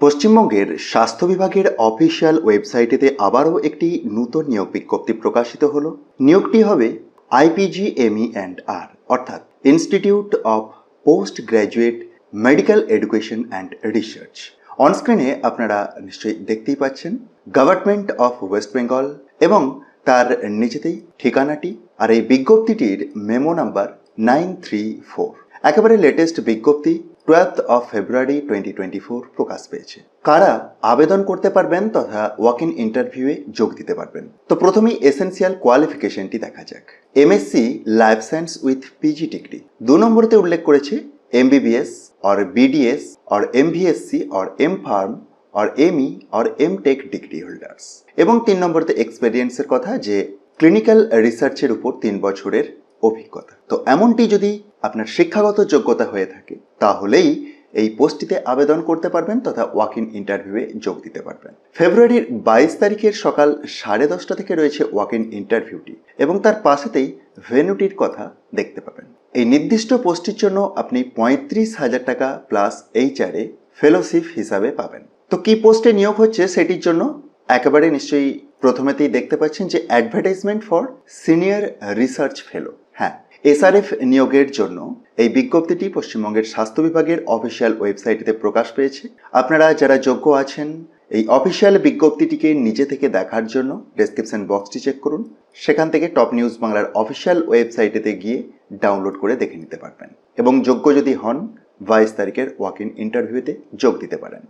পশ্চিমবঙ্গের স্বাস্থ্য বিভাগের অফিসিয়াল ওয়েবসাইটেতে আবারও একটি নূতন নিয়োগ বিজ্ঞপ্তি প্রকাশিত হল। নিয়োগটি হবে আইপিজি এমই অ্যান্ড আর, অর্থাৎ institute of postgraduate medical education and research অনস্ক্রিনে আপনারা নিশ্চয়ই দেখতেই পাচ্ছেন গভর্নমেন্ট অফ ওয়েস্ট বেঙ্গল এবং তার নিচেতেই ঠিকানাটি আর এই বিজ্ঞপ্তিটির memo number nine three four একেবারে লেটেস্ট বিজ্ঞপ্তি twelfth of February twenty twenty four প্রকাশ পেয়েছে। কারা আবেদন করতে পারবেন তথা ওয়াক ইন ইন্টারভিউয়ে যোগ দিতে পারবেন। তো প্রথমেই এসেন্সিয়াল কোয়ালিফিকেশনটি দেখা যাক। MSc life science with PG degree দু নম্বরতে উল্লেখ করেছে MBBS or BDS or MVSc or M pharm or ME or M tech degree holders এবং তিন নম্বরতে এক্সপেরিয়েন্সের কথা, যে ক্লিনিক্যাল রিসার্চের উপর তিন বছরের অভিজ্ঞতা। তো এমনটি যদি আপনার শিক্ষাগত যোগ্যতা হয়ে থাকে, তাহলেই এই পোস্টটিতে আবেদন করতে পারবেন তথা ওয়াক ইন ইন্টারভিউয়ে যোগ দিতে পারবেন। ফেব্রুয়ারির বাইশ তারিখের সকাল সাড়ে দশটা থেকে রয়েছে ওয়াক ইন ইন্টারভিউটি এবং তার পাশেতেই ভেন্যুটির কথা দেখতে পাবেন। এই নির্দিষ্ট পোস্টটির জন্য আপনি পঁয়ত্রিশ হাজার টাকা প্লাস এইচআরএ ফেলোশিপ হিসাবে পাবেন। তো কি পোস্টে নিয়োগ হচ্ছে সেটির জন্য একেবারে নিশ্চয়ই প্রথমেতেই দেখতে পাচ্ছেন যে advertisement for senior research fellow. হ্যাঁ এসআরএফ নিয়োগের জন্য এই বিজ্ঞপ্তিটি পশ্চিমবঙ্গের স্বাস্থ্য বিভাগের অফিসিয়াল ওয়েবসাইটে প্রকাশ পেয়েছে। আপনারা যারা যোগ্য আছেন, এই অফিসিয়াল বিজ্ঞপ্তিটিকে নিজে থেকে দেখার জন্য ডেসক্রিপশন বক্সটি চেক করুন। সেখান থেকে টপ নিউজ বাংলার অফিসিয়াল ওয়েবসাইটেতে গিয়ে ডাউনলোড করে দেখে নিতে পারবেন। এবং যোগ্য যদি হন, বাইশ তারিখের ওয়াক ইন ইন্টারভিউতে যোগ দিতে পারেন।